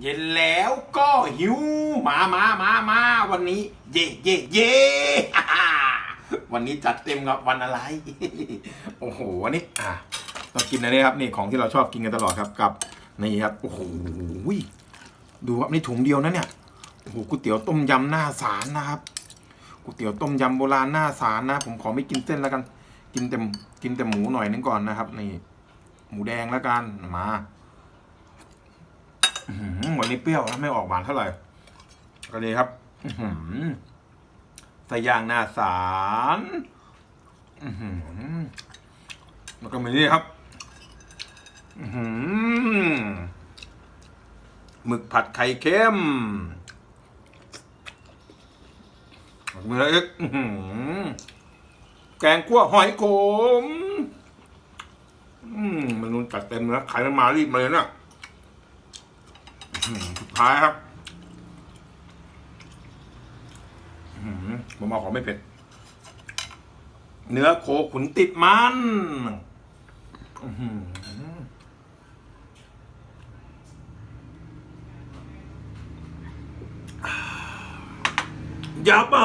เย็นแล้วก็หิว มามามามาวันนี้ เย่เย่เย่วันนี้จัดเต็มครับวันอะไร โอ้โหวันนี้อะเรากินอันนี้ครับนี่ของที่เราชอบกินกันตลอดครับกับนี่ครับโอ้โหดูครับนี่ถุงเดียวนะเนี่ยโอ้โหก๋วยเตี๋ยวต้มยำหน้าศาลนะครับก๋วยเตี๋ยวต้มยำโบราณหน้าศาลนะ ผมขอไม่กินเส้นแล้วกัน กินแต่กินแต่หมูหน่อยนึงก่อนนะครับ นี่ หมูแดงแล้วกันมา วันนี้เปรี้ยวนะไม่ออกหวานเท่าไหร่ก็ดีครับใส่ย่างหน้าสารแล้วก็มีนี่ครับหมึกผัดไข่เค็มมือละเอ็กแกงคั่วหอยขมมันนุ่นจัดเต็มแล้วขายมันมารีบมาเลยเนะอืม สุดท้ายครับผมเอาของไม่เผ็ด เนื้อโคขุนติดมันอยับไป